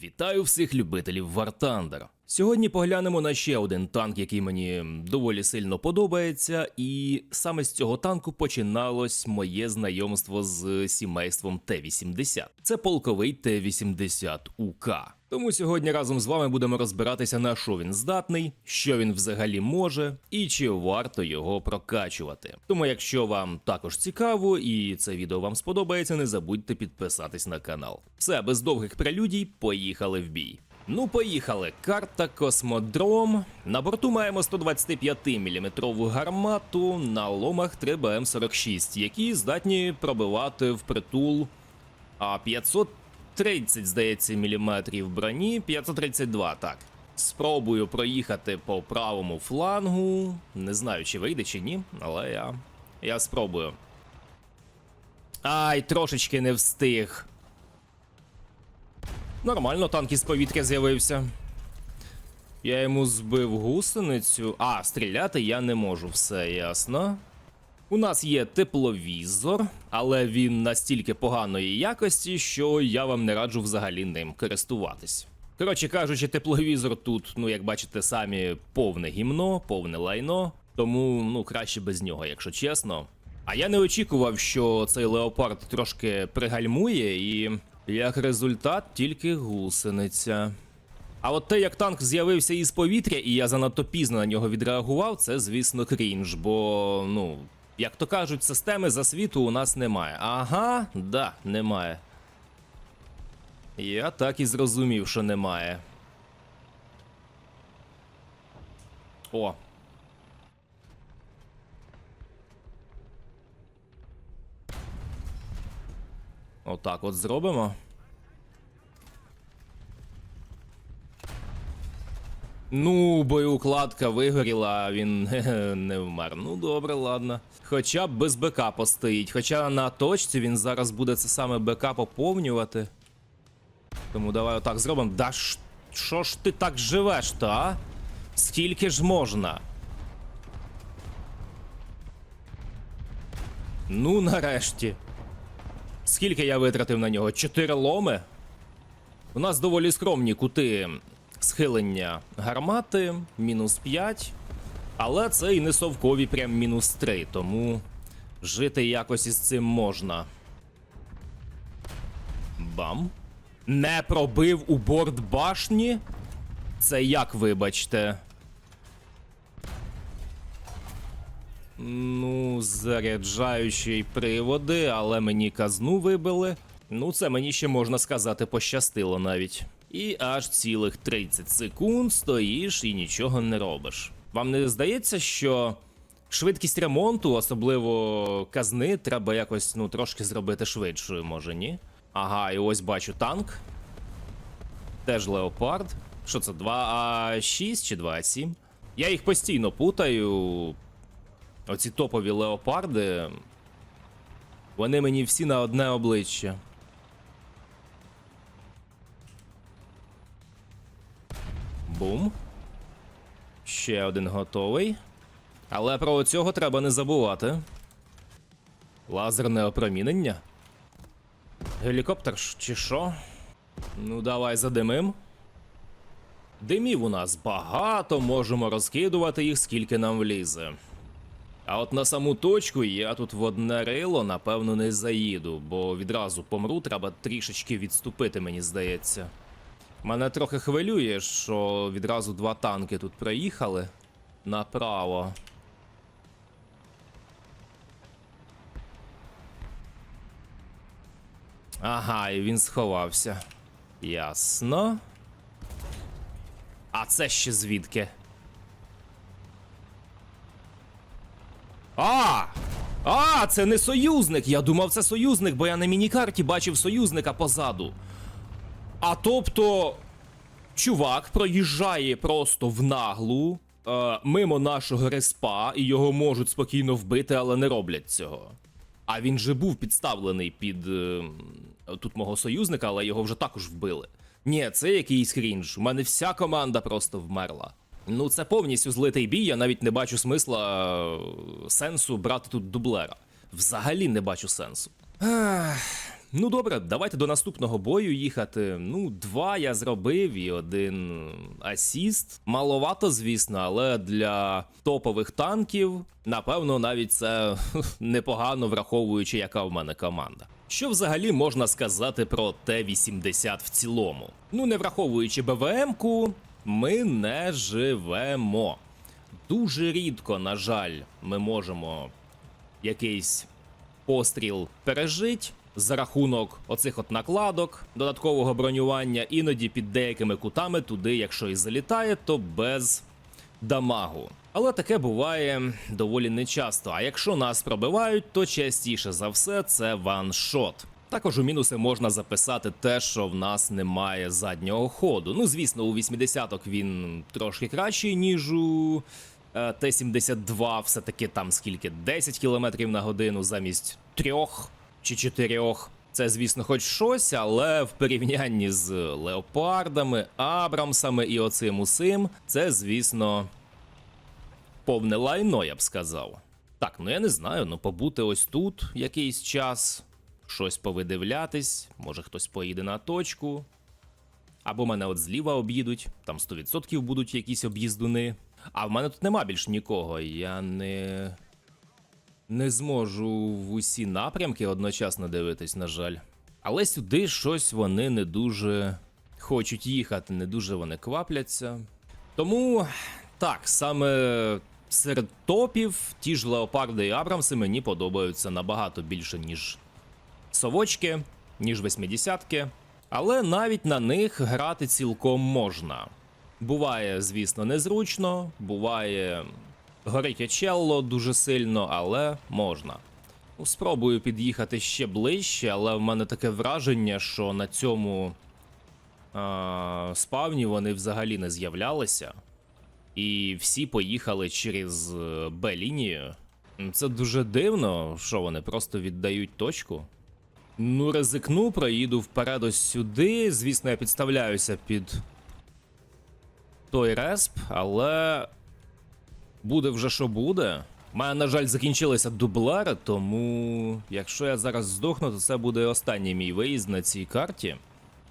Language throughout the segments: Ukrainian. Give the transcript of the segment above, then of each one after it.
Вітаю всіх любителів Thunder. Сьогодні поглянемо на ще один танк, який мені доволі сильно подобається, і саме з цього танку починалось моє знайомство з сімейством Т-80. Це полковий Т-80 УК. Тому сьогодні разом з вами будемо розбиратися на що він здатний, що він взагалі може, і чи варто його прокачувати. Тому, якщо вам також цікаво і це відео вам сподобається, не забудьте підписатись на канал. Все без довгих прелюдій, поїхали в бій. Ну, поїхали. Карта Космодром. На борту маємо 125 мм гармату на ломах 3БМ46, які здатні пробивати впритул а 530, здається, міліметрів броні, 532, так. Спробую проїхати по правому флангу. Не знаю, чи вийде, чи ні, але я. Я спробую. Ай, трошечки не встиг. Нормально, танк із повітря з'явився. Я йому збив гусеницю. А, стріляти я не можу, все ясно. У нас є тепловізор, але він настільки поганої якості, що я вам не раджу взагалі ним користуватись. Коротше кажучи, тепловізор тут, ну як бачите, самі повне гімно, повне лайно, тому ну краще без нього, якщо чесно. А я не очікував, що цей леопард трошки пригальмує, і як результат тільки гусениця. А от те, як танк з'явився із повітря, і я занадто пізно на нього відреагував, це, звісно, крінж, бо, ну, як то кажуть, системи засвіту у нас немає. Ага, да, немає. Я так і зрозумів, що немає. О. Отак от зробимо. Ну, боєукладка вигоріла, а він не вмер. Ну добре, ладно. Хоча б без БК постоїть. Хоча на точці він зараз буде це саме БК поповнювати. Тому давай отак зробимо. Да що ж ти так живеш, то? Скільки ж можна? Ну, нарешті. Скільки я витратив на нього? Чотири ломи? У нас доволі скромні кути схилення гармати, мінус 5. Але це і не совкові прям мінус 3, тому жити якось із цим можна. Бам. Не пробив у борт башні? Це як, вибачте? Ну, заряджаючі приводи, але мені казну вибили. Ну, це мені ще можна сказати пощастило навіть. І аж цілих 30 секунд стоїш і нічого не робиш. Вам не здається, що швидкість ремонту, особливо казни, треба якось ну трошки зробити швидшою, може, ні? Ага, і ось бачу танк. Теж леопард. Що це, 2А6 чи 2А7? Я їх постійно путаю. Оці топові леопарди. Вони мені всі на одне обличчя. Бум. Ще один готовий. Але про цього треба не забувати. Лазерне опромінення. Гелікоптер чи що? Ну, давай задимим. Димів у нас багато, можемо розкидувати їх скільки нам влізе. А от на саму точку я тут в одне рило, напевно, не заїду, бо відразу помру, треба трішечки відступити, мені здається. Мене трохи хвилює, що відразу два танки тут проїхали направо. Ага, і він сховався. Ясно. А це ще звідки? А! А, це не союзник! Я думав, це союзник, бо я на мінікарті бачив союзника позаду. А тобто, чувак проїжджає просто в наглу е, мимо нашого респа, і його можуть спокійно вбити, але не роблять цього. А він же був підставлений під е, тут мого союзника, але його вже також вбили. Ні, це якийсь крінж. У мене вся команда просто вмерла. Ну, це повністю злитий бій, я навіть не бачу смисла е, сенсу брати тут дублера. Взагалі не бачу сенсу. Ах, Ну добре, давайте до наступного бою їхати. Ну, два я зробив і один асіст. Маловато, звісно, але для топових танків, напевно, навіть це непогано, враховуючи, яка в мене команда. Що взагалі можна сказати про Т-80 в цілому? Ну, не враховуючи БВМ-ку, ми не живемо. Дуже рідко, на жаль, ми можемо якийсь постріл пережить за рахунок оцих от накладок, додаткового бронювання, іноді під деякими кутами туди, якщо і залітає, то без дамагу. Але таке буває доволі нечасто. А якщо нас пробивають, то частіше за все це ваншот. Також у мінуси можна записати те, що в нас немає заднього ходу. Ну, звісно, у 80-ок він трошки кращий, ніж у е, Т-72, все-таки там скільки 10 км на годину замість трьох чи чотирьох. Це, звісно, хоч щось, але в порівнянні з леопардами, Абрамсами і оцим усим, це, звісно, повне лайно, я б сказав. Так, ну я не знаю, ну побути ось тут якийсь час, щось повидивлятись, може хтось поїде на точку. Або мене от зліва об'їдуть, там 100% будуть якісь об'їздуни. А в мене тут нема більш нікого. Я не. Не зможу в усі напрямки одночасно дивитись, на жаль. Але сюди щось вони не дуже хочуть їхати, не дуже вони квапляться. Тому так, саме серед топів ті ж Леопарди і Абрамси мені подобаються набагато більше, ніж совочки, ніж восьмидесятки. Але навіть на них грати цілком можна. Буває, звісно, незручно, буває горить очелло дуже сильно, але можна. Ну, Спробую під'їхати ще ближче, але в мене таке враження, що на цьому а, спавні вони взагалі не з'являлися. І всі поїхали через е, Б-лінію. Це дуже дивно, що вони просто віддають точку. Ну, ризикну, проїду вперед ось сюди. Звісно, я підставляюся під той респ, але буде вже що буде. Мене, на жаль, закінчилися дублери, тому якщо я зараз здохну, то це буде останній мій виїзд на цій карті.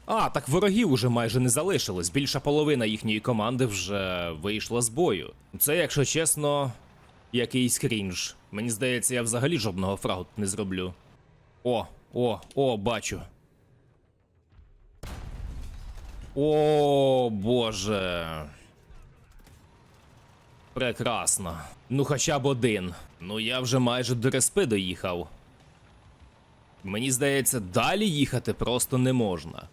А, так ворогів уже майже не залишилось. Більша половина їхньої команди вже вийшла з бою. Це, якщо чесно, якийсь крінж. Мені здається, я взагалі жодного фрагу не зроблю. О, о, о, бачу. О, боже. Прекрасно. Ну, хоча б один. Ну я вже майже до респи доїхав. Мені здається, далі їхати просто не можна.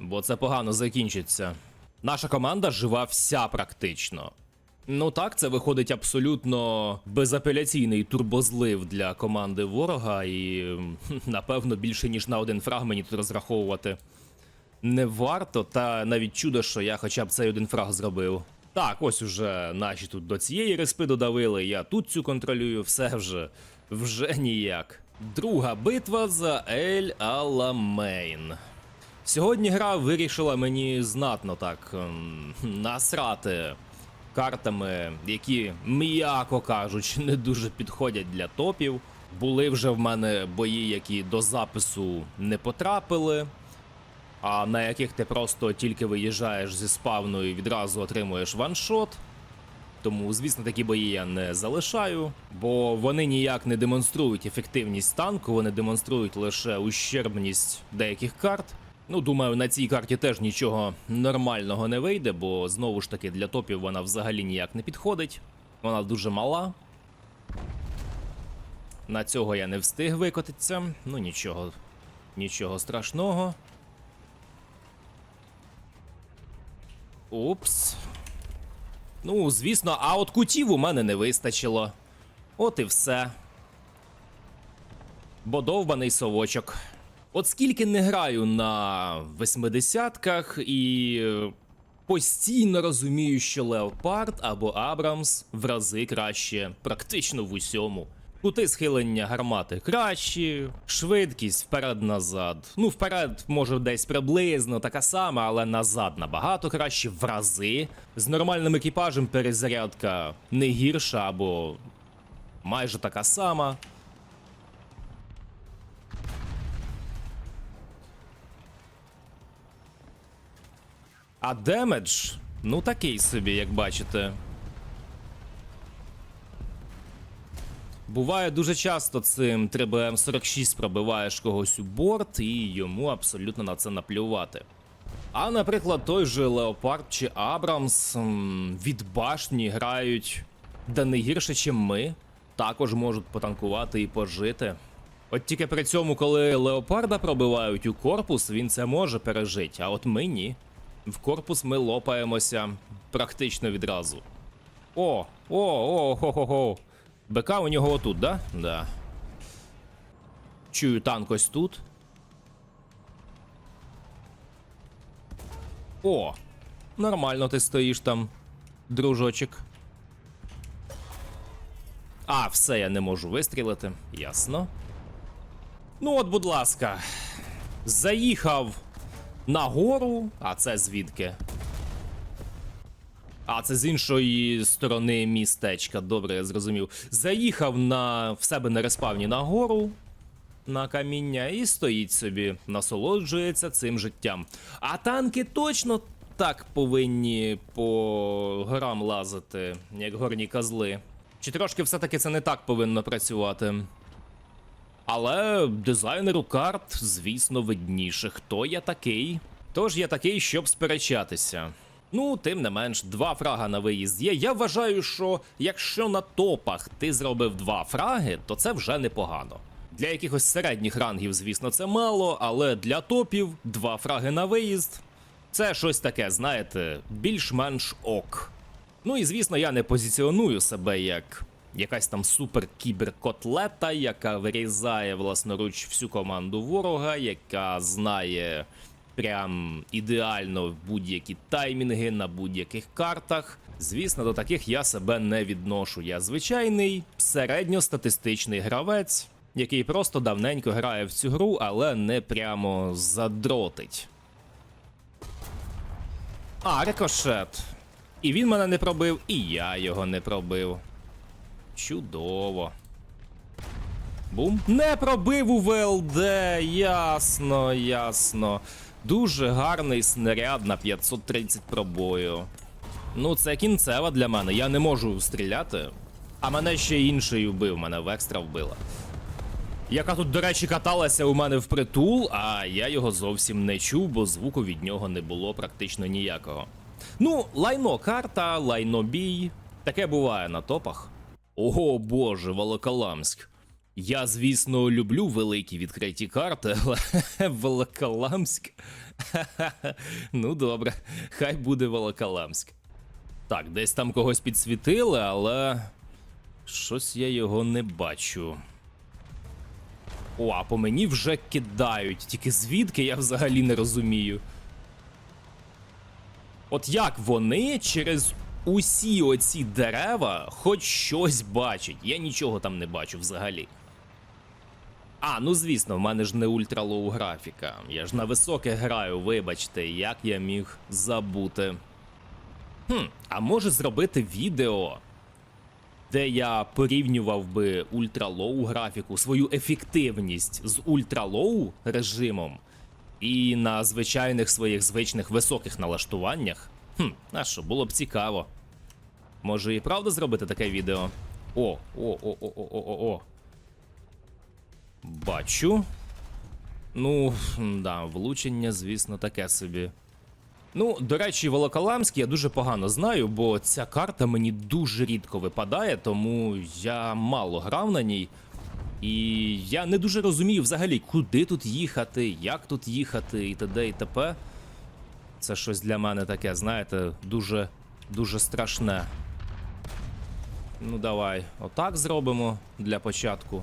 Бо це погано закінчиться. Наша команда жива вся практично. Ну так, це виходить абсолютно безапеляційний турбозлив для команди ворога, і напевно більше ніж на один фраг мені тут розраховувати не варто, та навіть чудо, що я хоча б цей один фраг зробив. Так, ось уже наші тут до цієї респи додавили, я тут цю контролюю, все вже, вже ніяк. Друга битва за Ель Аламейн. Сьогодні гра вирішила мені знатно так ем, насрати картами, які, м'яко кажучи, не дуже підходять для топів. Були вже в мене бої, які до запису не потрапили а на яких ти просто тільки виїжджаєш зі спавну і відразу отримуєш ваншот. Тому, звісно, такі бої я не залишаю, бо вони ніяк не демонструють ефективність танку, вони демонструють лише ущербність деяких карт. Ну, думаю, на цій карті теж нічого нормального не вийде, бо знову ж таки для топів вона взагалі ніяк не підходить. Вона дуже мала. На цього я не встиг викотитися. Ну нічого, нічого страшного. Упс. Ну, звісно, а от кутів у мене не вистачило. От і все. Бо довбаний совочок. От скільки не граю на восьмидесятках і е, постійно розумію, що Леопард або Абрамс в рази краще, практично в усьому. Кути схилення гармати кращі, швидкість вперед-назад. Ну, вперед, може, десь приблизно така сама, але назад набагато краще, в рази. З нормальним екіпажем перезарядка не гірша або майже така сама. А демедж, ну такий собі, як бачите. Буває дуже часто цим 3BM46 пробиваєш когось у борт, і йому абсолютно на це наплювати. А, наприклад, той же Леопард чи Абрамс від башні грають да не гірше, чим ми. Також можуть потанкувати і пожити. От тільки при цьому, коли леопарда пробивають у корпус, він це може пережити, а от ми ні. В корпус ми лопаємося практично відразу. О, о, о, хо-хо-хо. БК у нього отут, да? Да. Чую танк ось тут. О! Нормально ти стоїш там, дружочок. А, все, я не можу вистрілити. Ясно. Ну, от, будь ласка. Заїхав на гору, а це звідки? А, це з іншої сторони містечка. Добре, я зрозумів. Заїхав на в себе на респавні на гору. На каміння і стоїть собі, насолоджується цим життям. А танки точно так повинні по горам лазити, як горні козли. Чи трошки все-таки це не так повинно працювати? Але дизайнеру карт, звісно, видніше, хто я такий. Тож я такий, щоб сперечатися. Ну, тим не менш, два фрага на виїзд є. Я вважаю, що якщо на топах ти зробив два фраги, то це вже непогано. Для якихось середніх рангів, звісно, це мало, але для топів два фраги на виїзд це щось таке, знаєте, більш-менш ок. Ну і звісно, я не позиціоную себе як якась там супер-кіберкотлета, яка вирізає власноруч всю команду ворога, яка знає прям ідеально будь-які таймінги на будь-яких картах. Звісно, до таких я себе не відношу. Я звичайний середньостатистичний гравець, який просто давненько грає в цю гру, але не прямо задротить. А, рикошет. І він мене не пробив, і я його не пробив. Чудово. Бум. Не пробив у ВЛД. Ясно, ясно. Дуже гарний снаряд на 530 пробою. Ну, це кінцева для мене. Я не можу стріляти. А мене ще інший вбив, мене векстра вбила. Яка тут, до речі, каталася у мене впритул, а я його зовсім не чув, бо звуку від нього не було практично ніякого. Ну, лайно карта, лайно бій. Таке буває на топах. Ого боже, Волоколамськ. Я, звісно, люблю великі відкриті карти, але Волоколамськ. ну добре, хай буде Волоколамськ. Так, десь там когось підсвітили, але щось я його не бачу. О, а по мені вже кидають. Тільки звідки я взагалі не розумію. От як вони через усі оці дерева хоч щось бачать. Я нічого там не бачу взагалі. А, ну звісно, в мене ж не ультралоу графіка. Я ж на високих граю, вибачте, як я міг забути. Хм, а може зробити відео, де я порівнював би ультралоу графіку, свою ефективність з ультралоу режимом і на звичайних своїх звичних високих налаштуваннях. Хм, а що, було б цікаво. Може і правда зробити таке відео? О, о, о, о, о, о, о. Бачу. Ну, да, влучення, звісно, таке собі. Ну, до речі, Волоколамськ я дуже погано знаю, бо ця карта мені дуже рідко випадає, тому я мало грав на ній. І я не дуже розумію взагалі, куди тут їхати, як тут їхати і т.д. і т.п. Це щось для мене таке, знаєте, дуже дуже страшне. Ну, давай, отак зробимо для початку.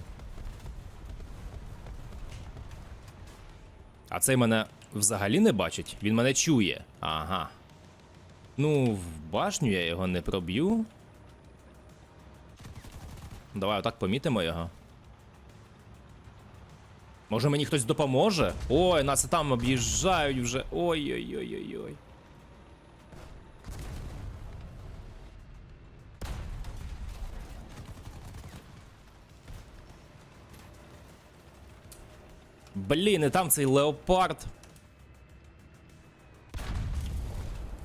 А цей мене взагалі не бачить. Він мене чує. Ага. Ну, в башню я його не проб'ю. Давай отак помітимо його. Може мені хтось допоможе? Ой, нас там об'їжджають вже. Ой-ой-ой-ой-ой. Блін, і там цей леопард.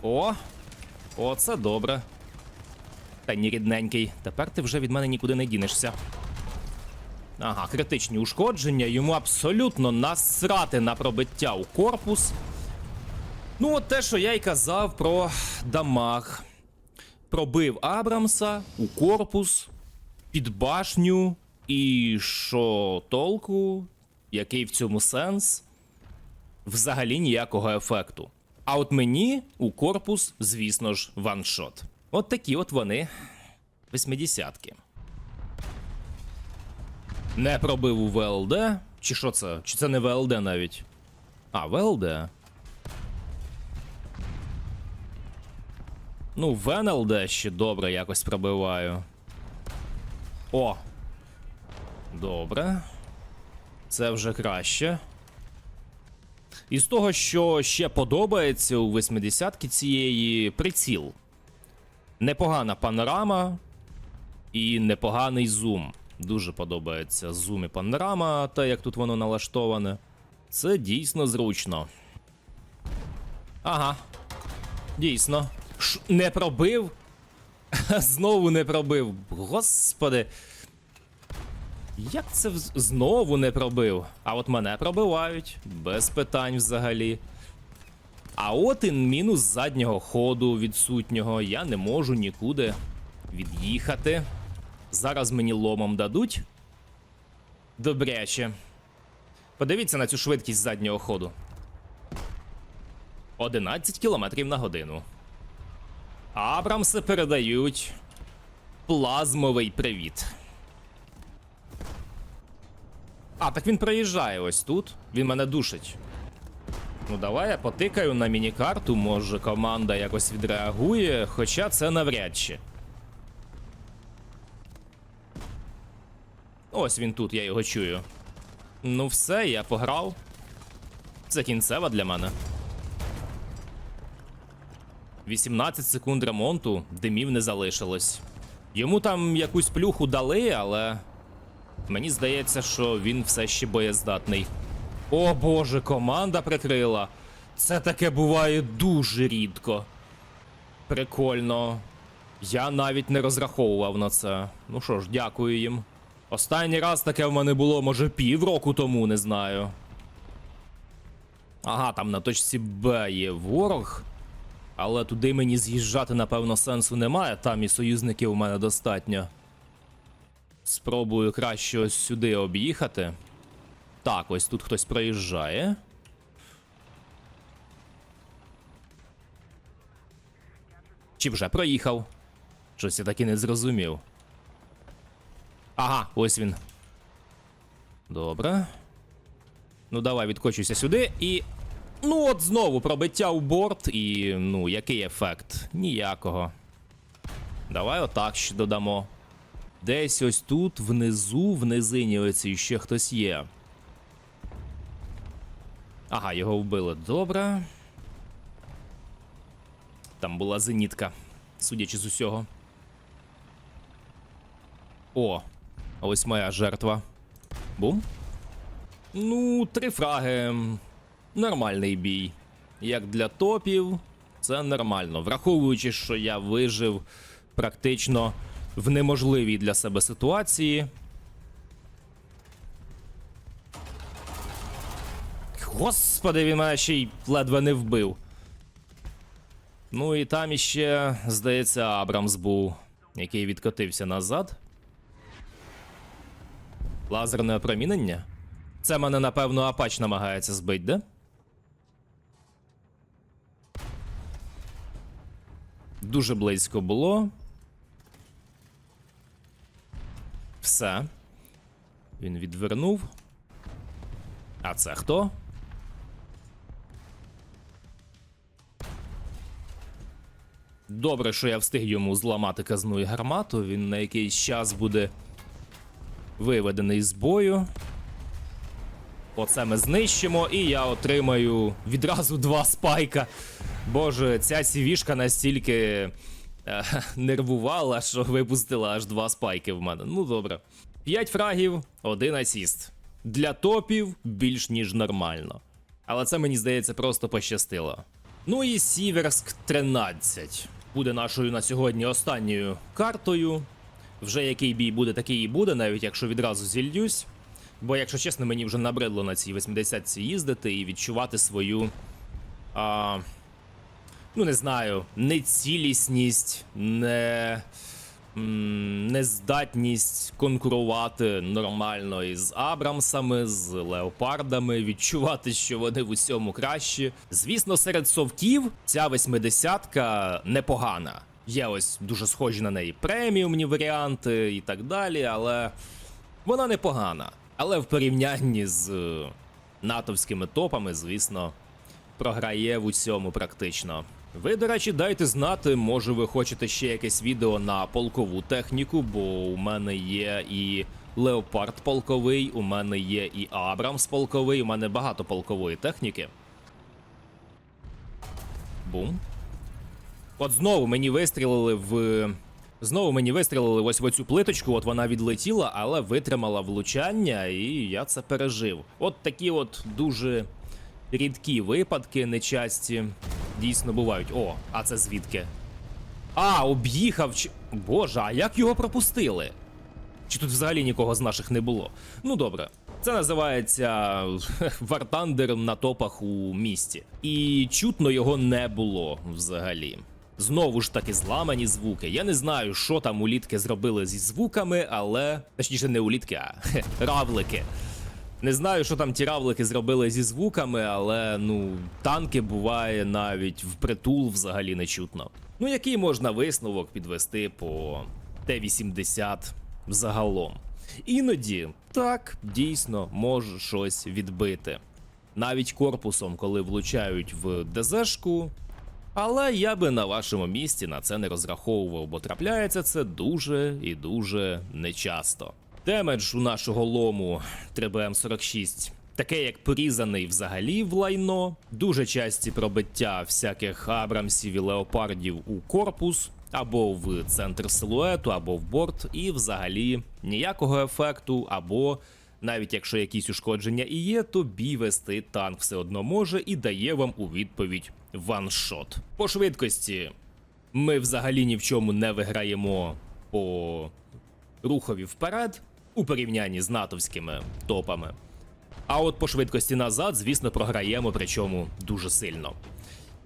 О! О, це добре. Та ні, рідненький. Тепер ти вже від мене нікуди не дінешся. Ага, критичні ушкодження. Йому абсолютно насрати на пробиття у корпус. Ну, от те, що я й казав про дамаг. Пробив Абрамса у корпус, під башню. І що толку? Який в цьому сенс? Взагалі ніякого ефекту. А от мені у корпус, звісно ж, ваншот. От такі от вони. Восьмидесятки. Не пробив у ВЛД. Чи що це? Чи це не ВЛД навіть? А, ВЛД. Ну, в НЛД ще добре якось пробиваю. О! Добре. Це вже краще. І з того, що ще подобається у 80-ки цієї приціл. Непогана панорама і непоганий зум. Дуже подобається зум і панорама, та як тут воно налаштоване. Це дійсно зручно. Ага. Дійсно. Ш не пробив? Знову не пробив. Господи. Як це вз- знову не пробив? А от мене пробивають, без питань взагалі. А от і мінус заднього ходу відсутнього. Я не можу нікуди від'їхати. Зараз мені ломом дадуть. Добряче. Подивіться на цю швидкість заднього ходу. 11 км на годину. Абрамси передають плазмовий привіт. А, так він проїжджає ось тут. Він мене душить. Ну, давай я потикаю на міні-карту, може команда якось відреагує, хоча це навряд чи. Ось він тут, я його чую. Ну, все, я пограв. Це кінцева для мене. 18 секунд ремонту, димів не залишилось. Йому там якусь плюху дали, але. Мені здається, що він все ще боєздатний. О боже, команда прикрила. Це таке буває дуже рідко. Прикольно. Я навіть не розраховував на це. Ну що ж, дякую їм. Останній раз таке в мене було, може, півроку тому, не знаю. Ага, там на точці Б є ворог. Але туди мені з'їжджати, напевно, сенсу немає, там і союзників у мене достатньо. Спробую краще ось сюди об'їхати. Так, ось тут хтось проїжджає. Чи вже проїхав? Щось я таки не зрозумів. Ага, ось він. Добре. Ну, давай відкочуйся сюди і. Ну, от знову пробиття у борт, і. Ну, який ефект? Ніякого. Давай отак ще додамо. Десь ось тут, внизу, в низині оцій ще хтось є. Ага, його вбили. Добре. Там була зенітка, судячи з усього. О, ось моя жертва. Бум. Ну, три фраги. Нормальний бій. Як для топів, це нормально. Враховуючи, що я вижив практично в неможливій для себе ситуації. Господи, він мене ще й ледве не вбив. Ну і там іще, здається, Абрамс був, який відкотився назад. Лазерне опромінення? Це мене, напевно, Апач намагається збити, де? Дуже близько було. Все. Він відвернув. А це хто? Добре, що я встиг йому зламати казну і гармату. Він на якийсь час буде виведений з бою. Оце ми знищимо, і я отримаю відразу два спайка. Боже, ця сівішка настільки нервувала, що випустила аж два спайки в мене. Ну добре. П'ять фрагів, один асіст. Для топів більш ніж нормально. Але це мені здається просто пощастило. Ну і Сіверськ 13 буде нашою на сьогодні останньою картою. Вже який бій буде, такий і буде, навіть якщо відразу зільюсь. Бо, якщо чесно, мені вже набридло на цій 80-ці їздити і відчувати свою. А, ну, не знаю, нецілісність, не, нездатність конкурувати нормально із Абрамсами, з леопардами, відчувати, що вони в усьому кращі. Звісно, серед совків ця 80-ка непогана. Є ось дуже схожі на неї преміумні варіанти і так далі, але вона непогана. Але в порівнянні з е, натовськими топами, звісно, програє в усьому практично. Ви, до речі, дайте знати, може ви хочете ще якесь відео на полкову техніку, бо у мене є і Леопард полковий, у мене є і Абрамс полковий, у мене багато полкової техніки. Бум. От знову мені вистрілили в. Знову мені вистрілили ось в оцю плиточку, от вона відлетіла, але витримала влучання, і я це пережив. От такі от дуже рідкі випадки нечасті дійсно бувають. О, а це звідки? А, об'їхав. чи- Боже, а як його пропустили? Чи тут взагалі нікого з наших не було? Ну добре. Це називається Вартандер на топах у місті. І чутно його не було взагалі. Знову ж таки зламані звуки. Я не знаю, що там улітки зробили зі звуками, але. Точніше, не улітки, а равлики. Не знаю, що там ті равлики зробили зі звуками, але ну, танки буває навіть впритул взагалі не чутно. Ну, який можна висновок підвести по Т-80 загалом? Іноді так дійсно може щось відбити. Навіть корпусом, коли влучають в ДЗшку. Але я би на вашому місці на це не розраховував, бо трапляється це дуже і дуже нечасто. Демедж у нашого лому. 3BM46 таке як порізаний взагалі в лайно, дуже часті пробиття всяких абрамсів і леопардів у корпус, або в центр силуету, або в борт, і взагалі ніякого ефекту, або навіть якщо якісь ушкодження і є, то бій вести танк все одно може і дає вам у відповідь ваншот. По швидкості ми взагалі ні в чому не виграємо по рухові вперед у порівнянні з натовськими топами. А от по швидкості назад, звісно, програємо, причому дуже сильно.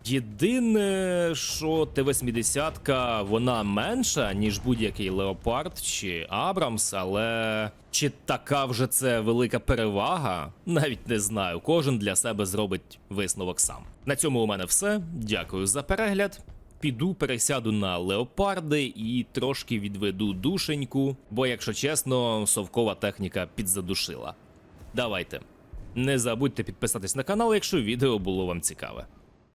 Єдине, що Т-80 вона менша, ніж будь-який Леопард чи Абрамс, але чи така вже це велика перевага? Навіть не знаю. Кожен для себе зробить висновок сам. На цьому у мене все. Дякую за перегляд. Піду пересяду на леопарди і трошки відведу душеньку, бо, якщо чесно, совкова техніка підзадушила. Давайте. Не забудьте підписатись на канал, якщо відео було вам цікаве.